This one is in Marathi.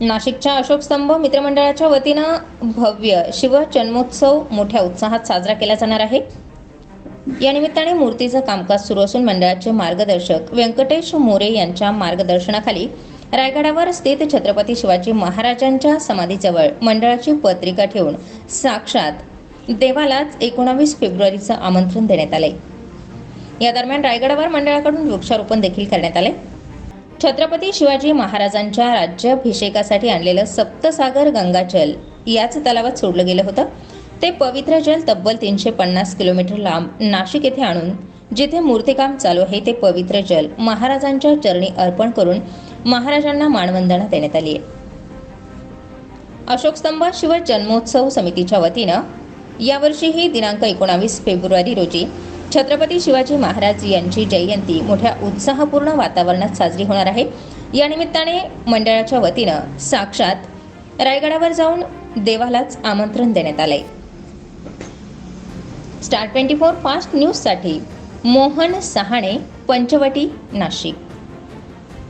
नाशिकच्या अशोक स्तंभ मित्रमंडळाच्या वतीनं भव्य शिव जन्मोत्सव मोठ्या उत्साहात साजरा केला जाणार आहे. या निमित्ताने मूर्तीचं कामकाज सुरू असून मंडळाचे मार्गदर्शक व्यंकटेश मोरे यांच्या मार्गदर्शनाखाली रायगडावर स्थित छत्रपती शिवाजी महाराजांच्या समाधीजवळ मंडळाची पत्रिका ठेवून साक्षात देवालाच एकोणावीस फेब्रुवारीचं आमंत्रण देण्यात आले या दरम्यान रायगडावर मंडळाकडून वृक्षारोपण देखील करण्यात आले छत्रपती शिवाजी महाराजांच्या राज्याभिषेकासाठी आणलेलं सप्तसागर गंगाजल याच तलावात सोडलं गेलं होतं. ते पवित्र जल तब्बल तीनशे पन्नास किलोमीटर लांब नाशिक येथे आणून जिथे मूर्तिकाम चालू आहे ते पवित्र जल महाराजांच्या चरणी अर्पण करून महाराजांना मानवंदना देण्यात आली आहे. अशोकस्तंभ शिव जन्मोत्सव समितीच्या वतीनं यावर्षीही दिनांक एकोणावीस फेब्रुवारी रोजी छत्रपती शिवाजी महाराज यांची जयंती मोठ्या उत्साहपूर्ण वातावरणात साजरी होणार आहे. या निमित्ताने मंडळाच्या वतीनं साक्षात रायगडावर जाऊन देवालाच आमंत्रण देण्यात आलंय. स्टार ट्वेंटी फोर फास्ट न्यूजसाठी मोहन सहाणे पंचवटी नाशिक.